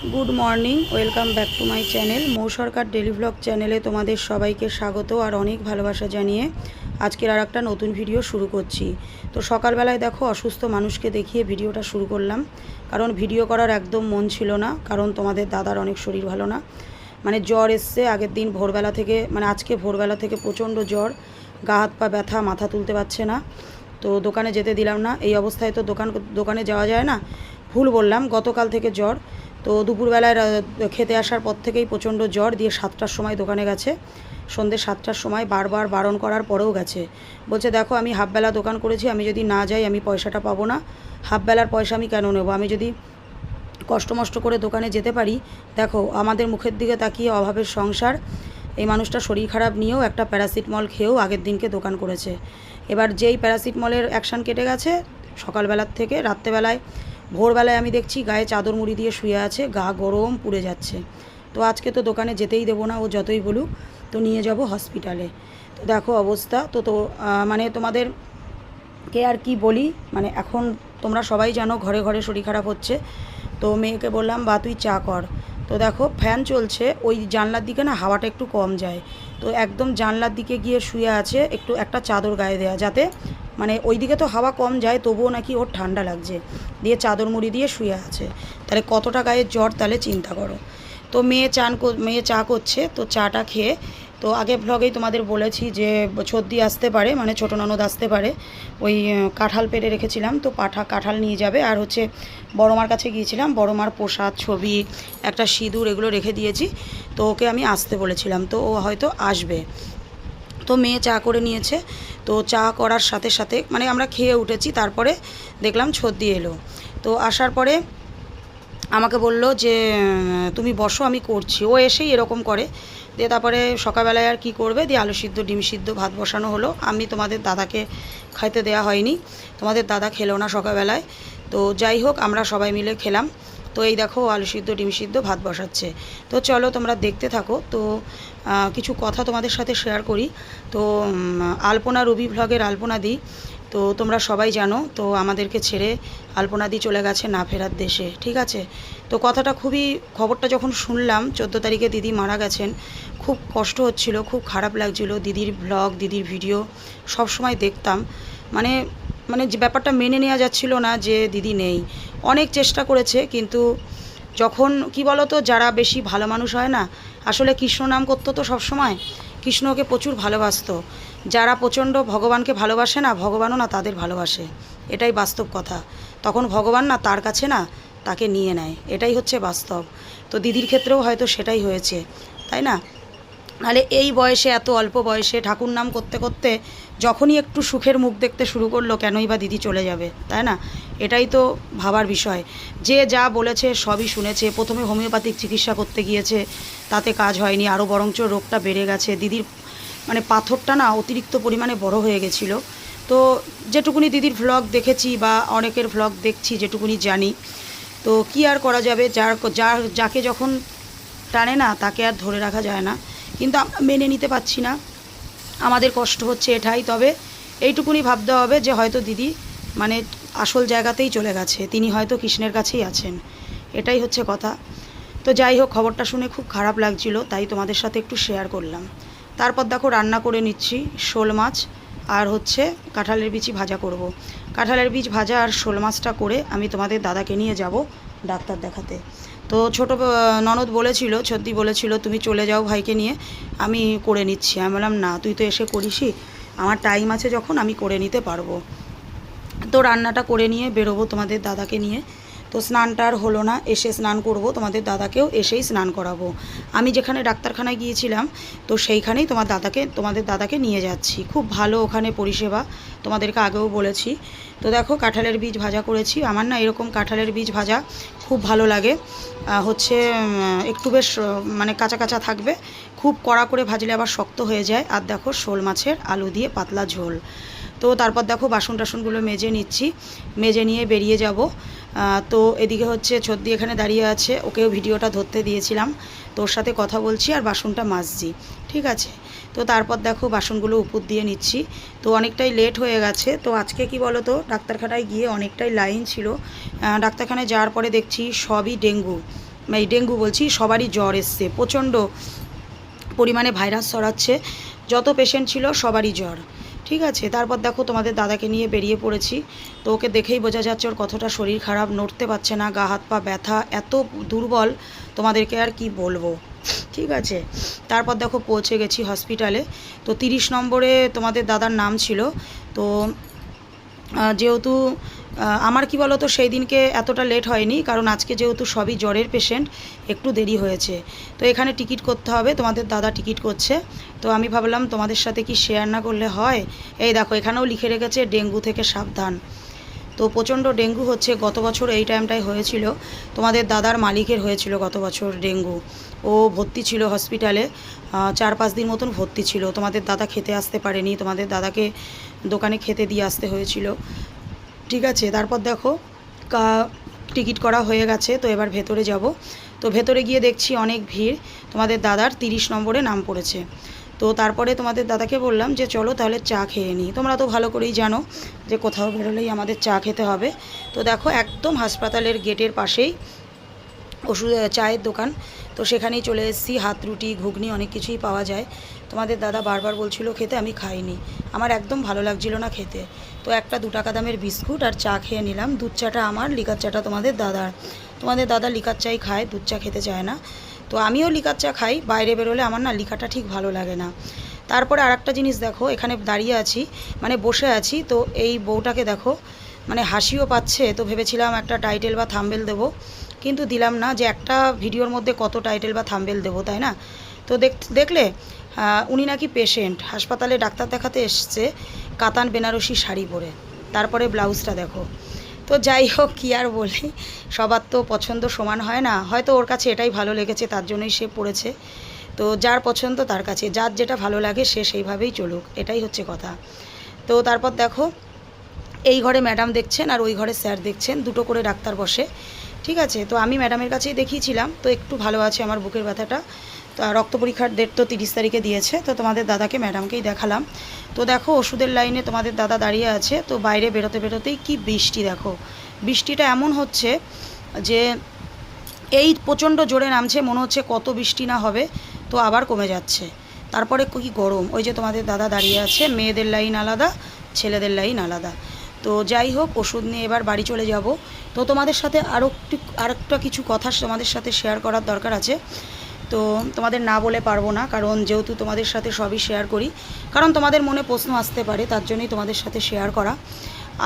Good morning, welcome back to my channel. Mou Sarkar daily চ্যানেলে তোমাদের সবাইকে স্বাগত আর অনেক ভালোবাসা জানিয়ে আজকের আর একটা নতুন ভিডিও শুরু করছি। তো সকালবেলায় দেখো অসুস্থ মানুষকে দেখিয়ে ভিডিওটা শুরু করলাম। কারণ ভিডিও করার একদম মন ছিল না, কারণ তোমাদের দাদার অনেক শরীর ভালো না। মানে জ্বর এসছে, আগের দিন ভোরবেলা থেকে মানে আজকে ভোরবেলা থেকে প্রচণ্ড জ্বর, গা হাত পা ব্যথা, মাথা তুলতে পারছে না। তো দোকানে যেতে দিলাম না। এই অবস্থায় তো দোকান, দোকানে যাওয়া যায় না? ভুল বললাম, গতকাল থেকে জ্বর। তো দুপুরবেলায় খেতে আসার পর থেকেই প্রচণ্ড জ্বর, দিয়ে সাতটার সময় দোকানে গেছে। সন্ধ্যে সাতটার সময় বারবার বারণ করার পরেও গেছে। বলছে, দেখো, আমি হাফবেলা দোকান করেছি, আমি যদি না যাই, আমি পয়সাটা পাবো না। হাফবেলার পয়সা আমি কেন নেব? আমি যদি কষ্ট মষ্ট করে দোকানে যেতে পারি, দেখো, আমাদের মুখের দিকে তাকিয়ে অভাবের সংসার। এই মানুষটা শরীর খারাপ নিয়েও একটা প্যারাসিটামল খেয়েও আগের দিনকে দোকান করেছে। এবার যেই প্যারাসিটামলের অ্যাকশান কেটে গেছে, সকালবেলার থেকে রাত্রেবেলায় ভোরবেলায় আমি দেখছি গায়ে চাদর মুড়ি দিয়ে শুয়ে আছে, গা গরম পুড়ে যাচ্ছে। তো আজকে তো দোকানে যেতেই দেবো না, ও যতই বলুক, তো নিয়ে যাব হসপিটালে তো দেখো অবস্থা, তো তো মানে তোমাদের কে আর কি বলি মানে এখন তোমরা সবাই জানো ঘরে ঘরে শরীর খারাপ হচ্ছে। তো মেয়েকে বললাম, বা, তুই চা কর। তো দেখো ফ্যান চলছে, ওই জানলার দিকে না হাওয়াটা একটু কম যায়। তো একদম জানলার দিকে গিয়ে শুয়ে আছে, একটু একটা চাদর গায়ে দেয়া, যাতে মানে ওই দিকে তো হাওয়া কম যায়, তবুও নাকি ওর ঠান্ডা লাগছে। দিয়ে চাদর মুড়ি দিয়ে শুয়ে আছে। তাহলে কতটা গায়ের জ্বর তাহলে চিন্তা করো। তো মেয়ে চান মেয়ে চা করছে, তো চাটা খেয়ে, তো আগে ভ্লগেই তোমাদের বলেছি যে ছর্দি আসতে পারে মানে ছোটো ননদ আসতে পারে, ওই কাঁঠাল পেড়ে রেখেছিলাম, তো পাঠা, কাঁঠাল নিয়ে যাবে, আর হচ্ছে বড়মার কাছে গিয়েছিলাম, বড়মার প্রসাদ, ছবি, একটা সিঁদুর এগুলো রেখে দিয়েছি, তো ওকে আমি আসতে বলেছিলাম, তো ও হয়তো আসবে। তো মেয়ে চা করে নিয়েছে। তো চা করার সাথে সাথে মানে আমরা খেয়ে উঠেছি, তারপরে দেখলাম ছর্দি এলো। তো আসার পরে আমাকে বলল যে, তুমি বসো, আমি করছি। ও এসেই এরকম করে। দিয়ে তারপরে সকালবেলায় আর কি করবে? দিয়ে আলু সিদ্ধ, ডিম সিদ্ধ, ভাত বসানো হলো। আমি তোমাদের দাদাকে খাইতে দেওয়া হয়নি। তোমাদের দাদা খেলো না সকালবেলায়। তো যাই হোক, আমরা সবাই মিলে খেলাম। তো এই দেখো আলু সিদ্ধ, ডিম সিদ্ধ, ভাত বসাচ্ছে। তো চলো তোমরা দেখতে থাকো। তো কিছু কথা তোমাদের সাথে শেয়ার করি। তো আলপনা রবি ভ্লগের আলপনা দিই তো তোমরা সবাই জানো, তো আমাদেরকে ছেড়ে আলপনাদি চলে গেছে না ফেরার দেশে, ঠিক আছে? তো কথাটা খুবই, খবরটা যখন শুনলাম, চোদ্দ তারিখে দিদি মারা গেছেন, খুব কষ্ট হচ্ছিল, খুব খারাপ লাগছিল। দিদির ব্লগ দিদির ভিডিও সব সময় দেখতাম। মানে মানে যে ব্যাপারটা মেনে নেওয়া যাচ্ছিল না যে দিদি নেই, অনেক চেষ্টা করেছে কিন্তু যখন, কি বলো তো যারা বেশি ভালো মানুষ হয় না, আসলে কৃষ্ণ নাম করতো তো সবসময়, কৃষ্ণকে প্রচুর ভালোবাসতো। যারা প্রচণ্ড ভগবানকে ভালোবাসে না, ভগবানও না তাদের ভালোবাসে, এটাই বাস্তব কথা। তখন ভগবান না তার কাছে না, তাকে নিয়ে নেয়, এটাই হচ্ছে বাস্তব। তো দিদির ক্ষেত্রেও হয়তো সেটাই হয়েছে, তাই না? নাহলে এই বয়সে, এত অল্প বয়সে ঠাকুর নাম করতে করতে যখনই একটু সুখের মুখ দেখতে শুরু করল, কেনই বা দিদি চলে যাবে, তাই না? এটাই তো ভাবার বিষয়। যে যা বলেছে সবই শুনেছে, প্রথমে হোমিওপ্যাথিক চিকিৎসা করতে গিয়েছে, তাতে কাজ হয়নি আরও বরঞ্চ রোগটা বেড়ে গেছে। দিদির মানে পাথরটা না অতিরিক্ত পরিমাণে বড় হয়ে গেছিল। তো যেটুকুনি দিদির ভ্লগ দেখেছি বা অনেকের ভ্লগ দেখছি, যেটুকুনি জানি, তো কি আর করা যাবে? যার যার যাকে যখন টানে না, তাকে আর ধরে রাখা যায় না। কিন্তু মেনে নিতে পারছি না। আমাদের কষ্ট হচ্ছে এটাই, তবে এইটুকুনি ভাবতে হবে যে হয়তো দিদি মানে আসল জায়গাতেই চলে গেছে, তিনি হয়তো কৃষ্ণের কাছেই আছেন, এটাই হচ্ছে কথা। তো যাই হোক, খবরটা শুনে খুব খারাপ লাগছিল, তাই তোমাদের সাথে একটু শেয়ার করলাম। তারপর দেখো রান্না করে নিচ্ছি শোল মাছ, আর হচ্ছে কাঁঠালের বিচি ভাজা করব। কাঁঠালের বীজ ভাজা আর শোল মাছটা করে আমি তোমাদের দাদাকে নিয়ে যাব ডাক্তার দেখাতে। তো ছোটো ননদ বলেছিল ছদ্দি বলেছিল, তুমি চলে যাও ভাইকে নিয়ে, আমি করে নিচ্ছি। আমি বললাম, না, তুই তো এসে করিসই। আমার টাইম আছে যখন, আমি করে নিতে পারব। তো রান্নাটা করে নিয়ে বেরোবো তোমাদের দাদাকে নিয়ে। তো স্নানটা আর হলো না, এসে স্নান করব, তোমাদের দাদাকেও এসেই স্নান করাবো। আমি যেখানে ডাক্তারখানায় গিয়েছিলাম, তো সেইখানেই তোমার দাদাকে, তোমাদের দাদাকে নিয়ে যাচ্ছি। খুব ভালো ওখানে পরিষেবা, তোমাদেরকে আগেও বলেছি। তো দেখো, কাঁঠালের বীজ ভাজা করেছি। আমার না এরকম কাঁঠালের বীজ ভাজা খুব ভালো লাগে। হচ্ছে একটু বেশ মানে কাঁচা কাঁচা থাকবে। খুব কড়া করে ভাজলে আবার শক্ত হয়ে যায়। আর দেখো, শোল মাছের আলু দিয়ে পাতলা ঝোল। তো তারপর দেখো, বাসন টাসনগুলো মেজে নিচ্ছি। মেজে নিয়ে বেরিয়ে যাব। তো এদিকে হচ্ছে ছদ্দি এখানে দাঁড়িয়ে আছে, ওকেও ভিডিওটা ধরতে দিয়েছিলাম। তোর সাথে কথা বলছি আর বাসনটা মাজছি, ঠিক আছে? তো তারপর দেখো বাসনগুলো উপর দিয়ে নিচ্ছি। তো অনেকটাই লেট হয়ে গেছে, তো আজকে কি বলো তো ডাক্তারখানায় গিয়ে অনেকটাই লাইন ছিল। ডাক্তারখানায় যাওয়ার পরে দেখছি সবই ডেঙ্গু। এই ডেঙ্গু বলছি, সবারই জ্বর এসছে, প্রচণ্ড পরিমাণে ভাইরাস ছড়াচ্ছে। যত পেশেন্ট ছিল সবারই জ্বর। ঠিক আছে, তারপর দেখো তোমাদের দাদাকে নিয়ে বেরিয়ে পড়েছি। তো ওকে দেখেই বোঝা যাচ্ছে ওর কতটা শরীর খারাপ, নড়তে পারছে না, গা, হাত, পা ব্যথা এত দুর্বল, তোমাদেরকে আর কি বলব? ঠিক আছে, তারপর দেখো পৌঁছে গেছি হসপিটালে তো তিরিশ নম্বরে তোমাদের দাদার নাম ছিল। তো যেহেতু আমার কি বলো তো সেই দিনকে এতটা লেট হয়নি, কারণ আজকে যেহেতু সবই জ্বরের পেশেন্ট একটু দেরি হয়েছে। তো এখানে টিকিট করতে হবে, তোমাদের দাদা টিকিট করছে। তো আমি ভাবলাম তোমাদের সাথে কি শেয়ার না করলে হয়? এই দেখো, এখানেও লিখে রেখেছে, ডেঙ্গু থেকে সাবধান। তো প্রচণ্ড ডেঙ্গু হচ্ছে, গত বছর এই টাইমটায় হয়েছিল। তোমাদের দাদার মালিকের হয়েছিল গত বছর ডেঙ্গু। ও ভর্তি ছিল হসপিটালে চার পাঁচ দিন মতন ভর্তি ছিল। তোমাদের দাদা খেতে আসতে পারেনি, তোমাদের দাদাকে দোকানে খেতে দিয়ে আসতে হয়েছিল। ঠিক আছে, তারপর দেখো টিকিট করা হয়ে গেছে, তো এবার ভেতরে যাব। তো ভেতরে গিয়ে দেখছি অনেক ভিড়। তোমাদের দাদার তিরিশ নম্বরে নাম পড়েছে। তো তারপরে তোমাদের দাদাকে বললাম যে, চলো তাহলে চা খেয়ে নিই। তোমরা তো ভালো করেই জানো যে, কোথাও বেরোলেই আমাদের চা খেতে হবে। তো দেখো, একদম হাসপাতালের গেটের পাশেই ওষুধ চায়ের দোকান। তো সেখানেই চলে এসেছি। হাত রুটি, ঘুগনি অনেক কিছুই পাওয়া যায়। তোমাদের দাদা বারবার বলছিল, খেতে আমি খাইনি। আমার একদম ভালো লাগছিল না খেতে। তো একটা দু টাকা দামের বিস্কুট আর চা খেয়ে নিলাম। দুধ চাটা আমার, লিকার চাটা তোমাদের দাদার। তোমাদের দাদা লিকার চাই খায়, দুধ চা খেতে চায় না। তো আমিও লিকার চা খাই, বাইরে বেরোলে আমার না লিকাটা ঠিক ভালো লাগে না। তারপরে আর একটা জিনিস দেখো, এখানে দাঁড়িয়ে আছি মানে বসে আছি। তো এই বউটাকে দেখো মানে হাসিও পাচ্ছে। তো ভেবেছিলাম একটা টাইটেল বা থাম্বেল দেবো, কিন্তু দিলাম না যে একটা ভিডিওর মধ্যে কত টাইটেল বা থাম্বেল দেবো, তাই না? তো দেখ, দেখলে উনি নাকি পেশেন্ট হাসপাতালে ডাক্তার দেখাতে এসছে, কাতান বেনারসি শাড়ি পরে। তারপরে ব্লাউজটা দেখো। তো যাই হোক, কী আর বলি, সবার তো পছন্দ সমান হয় না। হয়তো ওর কাছে এটাই ভালো লেগেছে, তার জন্যই সে পড়েছে। তো যার পছন্দ, তার কাছে। যার যেটা ভালো লাগে, সে সেইভাবেই চলুক। এটাই হচ্ছে কথা। তো তারপর দেখো, এই ঘরে ম্যাডাম দেখছেন আর ওই ঘরে স্যার দেখছেন। দুটো করে ডাক্তার বসে। ঠিক আছে? তো আমি ম্যাডামের কাছেই দেখিয়েছিলাম। তো একটু ভালো আছে আমার বুকের ব্যথাটা। রক্ত পরীক্ষার ডেট তো তিরিশ তারিখে দিয়েছে, তো তোমাদের দাদাকে ম্যাডামকেই দেখালাম। তো দেখো, ওষুধের লাইনে তোমাদের দাদা দাঁড়িয়ে আছে, তো বাইরে বেরোতে বেরোতেই কি বৃষ্টি দেখো। বৃষ্টিটা এমন হচ্ছে যে এই প্রচণ্ড জোরে নামছে, মনে হচ্ছে কত বৃষ্টি না হবে, তো আবার কমে যাচ্ছে। তারপরে কি গরম, ওই যে তোমাদের দাদা দাঁড়িয়ে আছে, মেয়েদের লাইন আলাদা, ছেলেদের লাইন আলাদা। তো যাই হোক, ওষুধ নিয়ে এবার বাড়ি চলে যাব। তো তোমাদের সাথে আরও একটু, আরেকটা কিছু কথা তোমাদের সাথে শেয়ার করার দরকার আছে। তো তোমাদের না বলে পারব না, কারণ যেহেতু তোমাদের সাথে সবই শেয়ার করি, কারণ তোমাদের মনে প্রশ্ন আসতে পারে, তার জন্যই তোমাদের সাথে শেয়ার করা।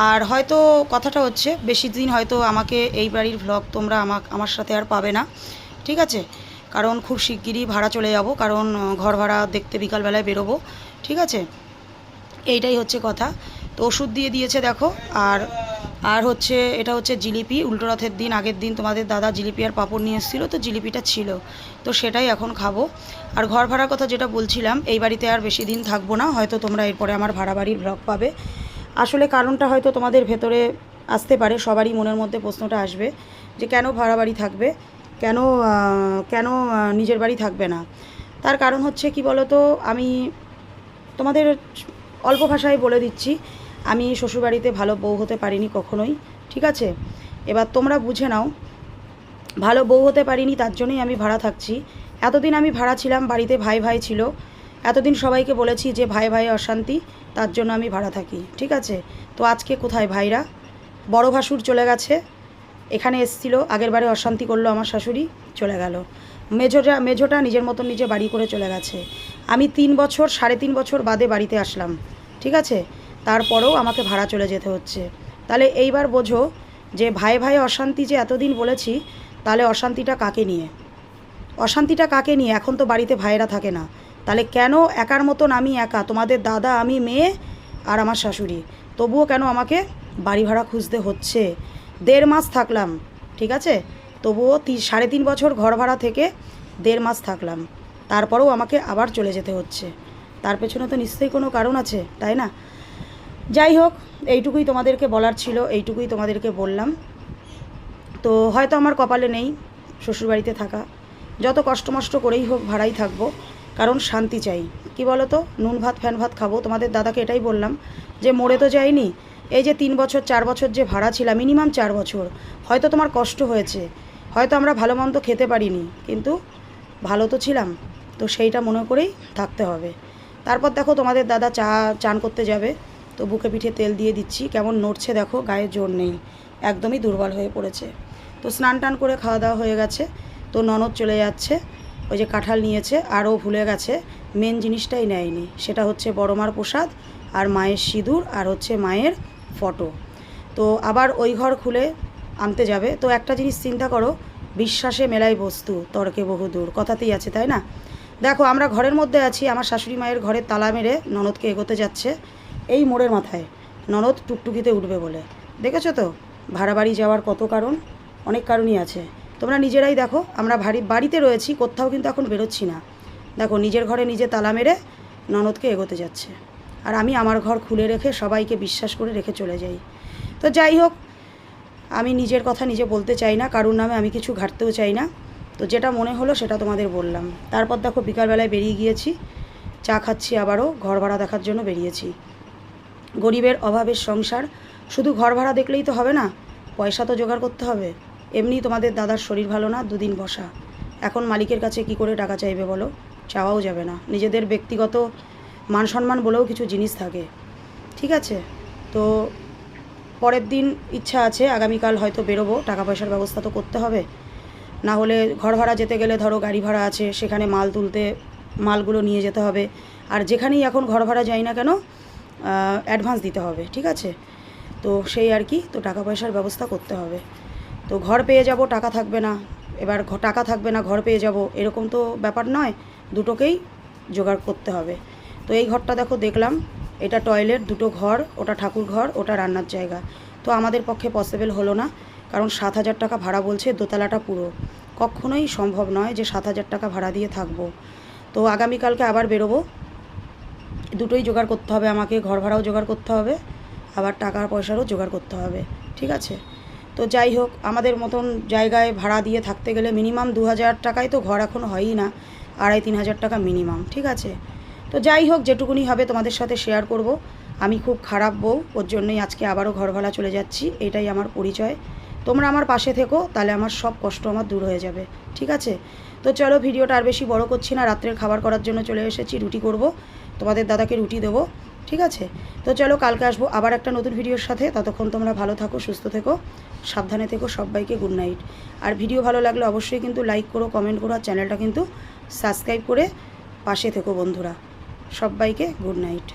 আর হয়তো কথাটা হচ্ছে, বেশি দিন হয়তো আমাকে এই বাড়ির ভ্লগ তোমরা আমা আমার সাথে আর পাবে না, ঠিক আছে? কারণ খুব শিগগিরই ভাড়া চলে যাব, কারণ ঘর ভাড়া দেখতে বিকালবেলায় বেরোবো, ঠিক আছে? এইটাই হচ্ছে কথা। তো ওষুধ দিয়ে দিয়েছে দেখো, আর আর হচ্ছে, এটা হচ্ছে জিলিপি। উল্টো রথের দিন, আগের দিন তোমাদের দাদা জিলিপি আর পাঁপড় নিয়ে এসেছিল, তো জিলিপিটা ছিল। তো সেটাই এখন খাব। আর ঘর ভাড়ার কথা যেটা বলছিলাম, এই বাড়িতে আর বেশি দিন থাকব না, হয়তো তোমরা এরপরে আমার ভাড়া বাড়ির ব্লগ পাবে। আসলে কারণটা হয়তো তোমাদের ভেতরে আসতে পারে, সবারই মনের মধ্যে প্রশ্নটা আসবে, যে কেন ভাড়া বাড়ি থাকবে? কেন কেন নিজের বাড়ি থাকবে না? তার কারণ হচ্ছে কি বলো তো আমি তোমাদের অল্প ভাষায় বলে দিচ্ছি আমি শ্বশুরবাড়িতে ভালো বউ হতে পারিনি কখনোই, ঠিক আছে? এবার তোমরা বুঝে নাও, ভালো বউ হতে পারিনি তার জন্যই আমি ভাড়া থাকছি। এতদিন আমি ভাড়া ছিলাম, বাড়িতে ভাই ভাই ছিল। এতদিন সবাইকে বলেছি যে ভাই ভাই অশান্তি, তার জন্য আমি ভাড়া থাকি, ঠিক আছে? তো আজকে কোথায় ভাইরা? বড় ভাসুর চলে গেছে, এখানে এসছিল, আগের বারে অশান্তি করল আমার শাশুড়ি, চলে গেল। মেজোটা মেজোটা নিজের মতন নিজে বাড়ি করে চলে গেছে। আমি তিন বছর, সাড়ে তিন বছর বাদে বাড়িতে আসলাম, ঠিক আছে? তারপরেও আমাকে ভাড়া চলে যেতে হচ্ছে। তাহলে এইবার বোঝো যে ভাই ভাই অশান্তি যে এতদিন বলেছি, তাহলে অশান্তিটা কাকে নিয়ে? অশান্তিটা কাকে নিয়ে? এখন তো বাড়িতে ভাইয়েরা থাকে না। তাহলে কেন একার মতন আমি একা? তোমাদের দাদা, আমি মেয়ে আর আমার শাশুড়ি। তবুও কেন আমাকে বাড়ি ভাড়া খুঁজতে হচ্ছে? দেড় মাস থাকলাম, ঠিক আছে? তবুও তি, সাড়ে তিন বছর ঘর ভাড়া থেকে দেড় মাস থাকলাম। তারপরেও আমাকে আবার চলে যেতে হচ্ছে। তার পেছনে তো নিশ্চয়ই কোনো কারণ আছে, তাই না? যাই হোক, এইটুকুই তোমাদেরকে বলার ছিল, এইটুকুই তোমাদেরকে বললাম। তো হয়তো আমার কপালে নেই শ্বশুরবাড়িতে থাকা। যত কষ্ট মষ্ট করেই হোক ভাড়াই থাকব, কারণ শান্তি চাই। কি বলো তো নুন ভাত, ফ্যান ভাত খাব। তোমাদের দাদাকে এটাই বললাম যে, মরে তো যাইনি এই যে তিন বছর, চার বছর যে ভাড়া ছিলাম মিনিমাম চার বছর। হয়তো তোমার কষ্ট হয়েছে, হয়তো আমরা ভালো মন্দ খেতে পারিনি, কিন্তু ভালো তো ছিলাম। তো সেইটা মনে করেই থাকতে হবে। তারপর দেখো তোমাদের দাদা চা, চান করতে যাবে। তো বুকে পিঠে তেল দিয়ে দিচ্ছি। কেমন নড়ছে দেখো, গায়ে জোর নেই। একদমই দুর্বল হয়ে পড়েছে। তো স্নান টান করে খাওয়া দাওয়া হয়ে গেছে। তো ননদ চলে যাচ্ছে। ওই যে কাঁঠাল নিয়েছে, আরও ভুলে গেছে। মেন জিনিসটাই নেয়নি। সেটা হচ্ছে বড় মার প্রসাদ আর মায়ের সিঁদুর আর হচ্ছে মায়ের ফটো। তো আবার ওই ঘর খুলে আনতে যাবে। তো একটা জিনিস চিন্তা করো, বিশ্বাসে মেলাই বস্তু, তর্কে বহুদূর কথাতেই আছে, তাই না? দেখো, আমরা ঘরের মধ্যে আছি। আমার শাশুড়ি মায়ের ঘরের তালা মেরে ননদকে এগোতে যাচ্ছে। এই মোড়ের মাথায়। ননদ টুকটুকিতে উঠবে বলে। দেখেছ তো? ভাড়া বাড়ি যাওয়ার কত কারণ? অনেক কারণই আছে। তোমরা নিজেরাই দেখো, আমরা ভারী বাড়িতে রয়েছি, কোথাও কিন্তু এখন বেরোচ্ছি না। দেখো, নিজের ঘরে নিজে তালা মেরে ননদকে এগোতে যাচ্ছে। আর আমি আমার ঘর খুলে রেখে সবাইকে বিশ্বাস করে রেখে চলে যাই। তো যাই হোক, আমি নিজের কথা নিজে বলতে চাই না, কারুর নামে আমি কিছু ঘাটতেও চাই না। তো যেটা মনে হলো সেটা তোমাদের বললাম। তারপর দেখো, বিকালবেলায় বেরিয়ে গিয়েছি। চা খাচ্ছি আবারও ঘর ভাড়া দেখার জন্য বেরিয়েছি। গরিবের অভাবের সংসার। শুধু ঘর ভাড়া দেখলেই তো হবে না, পয়সা তো জোগাড় করতে হবে। এমনি তোমাদের দাদার শরীর ভালো না, দুদিন বসা। এখন মালিকের কাছে কি করে টাকা চাইবে বলো? চাওয়াও যাবে না। নিজেদের ব্যক্তিগত মান সম্মান বলেও কিছু জিনিস থাকে। ঠিক আছে? তো পরের দিন ইচ্ছা আছে, আগামীকাল হয়তো বেরোবো, টাকা পয়সার ব্যবস্থা তো করতে হবে। না হলে ঘর ভাড়া যেতে গেলে ধরো গাড়ি ভাড়া আছে, সেখানে মাল তুলতে মালগুলো নিয়ে যেতে হবে। আর যেখানেই এখন ঘর ভাড়া যাই না কেন অ্যাডভান্স দিতে হবে, ঠিক আছে? তো সেই আর কি, তো টাকা পয়সার ব্যবস্থা করতে হবে। তো ঘর পেয়ে যাব, টাকা থাকবে না। এবার টাকা থাকবে না, ঘর পেয়ে যাব, এরকম তো ব্যাপার নয়। দুটোকেই জোগাড় করতে হবে। তো এই ঘরটা দেখো, দেখলাম, এটা টয়লেট দুটো ঘর, ওটা ঠাকুর ঘর, ওটা রান্নার জায়গা। তো আমাদের পক্ষে পসিবল হলো না, কারণ সাত হাজার টাকা ভাড়া বলছে, দোতলাটা পুরো। কখনোই সম্ভব নয় যে সাত হাজার টাকা ভাড়া দিয়ে থাকব। তো আগামীকালকে আবার বেরোবো দুটোই জোগাড় করতে হবে আমাকে, ঘর ভাড়াও জোগাড় করতে হবে, আবার টাকার পয়সারও জোগাড় করতে হবে, ঠিক আছে? তো যাই হোক, আমাদের মতন জায়গায় ভাড়া দিয়ে থাকতে গেলে মিনিমাম দু হাজার টাকায় তো ঘর এখন হয়ই না, আড়াই তিন হাজার টাকা মিনিমাম, ঠিক আছে? তো যাই হোক, যেটুকুনি হবে তোমাদের সাথে শেয়ার করব। আমি খুব খারাপ বউ, ওর জন্যই আজকে আবারও ঘর ভাড়া চলে যাচ্ছি, এটাই আমার পরিচয়। তোমরা আমার পাশে থেকো, তাহলে আমার সব কষ্ট আমার দূর হয়ে যাবে, ঠিক আছে? তো চলো, ভিডিওটা আর বেশি বড় করছি না, রাত্রের খাবার করার জন্য চলে এসেছি, রুটি করব। তোমাদের দাদাকে রুটি দেবো, ঠিক আছে? তো চলো কালকে আসব, আবার একটা নতুন ভিডিওর সাথে। ততক্ষণ তোমরা ভালো থাকো, সুস্থ থেকো, সাবধানে থেকো, সবাইকে গুড নাইট আর ভিডিও ভালো লাগলে অবশ্যই কিন্তু লাইক করো কমেন্ট করো, আর চ্যানেলটা কিন্তু সাবস্ক্রাইব করে পাশে থেকো বন্ধুরা। সবাইকে গুড নাইট